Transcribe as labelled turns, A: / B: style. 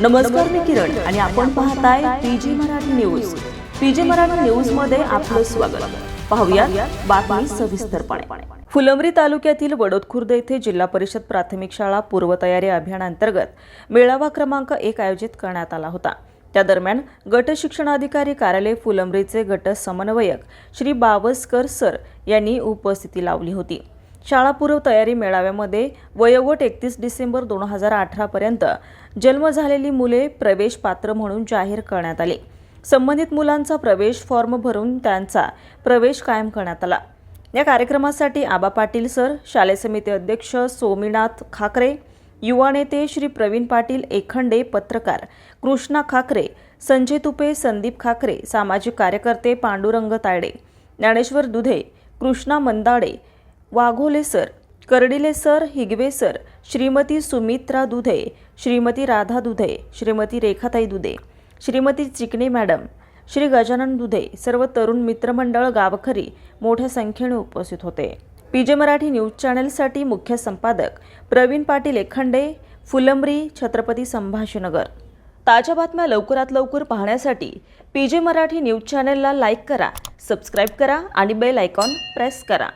A: नमस्कार मी किरण आणि आपण पाहताय PG Marathi news. PG Marathi न्यूजमध्ये आपलं स्वागत. पाहूया बातमी सविस्तरपणे. फुलंब्री तालुक्यातील वडोद खुर्द येथे जिल्हा परिषद प्राथमिक शाळा पूर्वतयारी अभियानांतर्गत मेळावा क्रमांक एक आयोजित करण्यात आला होता. त्या दरम्यान गट शिक्षणाधिकारी कार्यालय फुलंब्रीचे गट समन्वयक श्री बावस्कर सर यांनी उपस्थिती लावली होती. शाळापूर्व तयारी मेळाव्यामध्ये वयोगट एकतीस डिसेंबर दोन हजार अठरापर्यंत जन्म झालेली मुले प्रवेश पात्र म्हणून जाहीर करण्यात आली. संबंधित मुलांचा प्रवेश फॉर्म भरून त्यांचा प्रवेश कायम करण्यात आला. या कार्यक्रमासाठी आबा पाटील सर शालेय समिती अध्यक्ष सोमीनाथ खाकरे युवा नेते श्री प्रवीण पाटील एखंडे पत्रकार कृष्णा खाकरे संजय तुपे संदीप खाकरे सामाजिक कार्यकर्ते Pandurang Tayde Dnyaneshwar Dudhe Krishna Mandade Waghole sir Kardile sir Higve sir Shrimati Sumitra Dudhe Shrimati Radha Dudhe Shrimati Rekhatai Dudhe Shrimati Chikane madam Shri Gajanan Dudhe सर्व तरुण मित्रमंडळ गावखरी मोठ्या संख्येने उपस्थित होते. पीजे मराठी न्यूज चॅनेलसाठी मुख्य संपादक प्रवीण पाटील एखंडे फुलंब्री छत्रपती संभाजीनगर. ताज्या बातम्या लवकरात लवकर पाहण्यासाठी पीजे मराठी न्यूज चॅनेलला लाईक करा सबस्क्राईब करा आणि बेल आयकॉन प्रेस करा.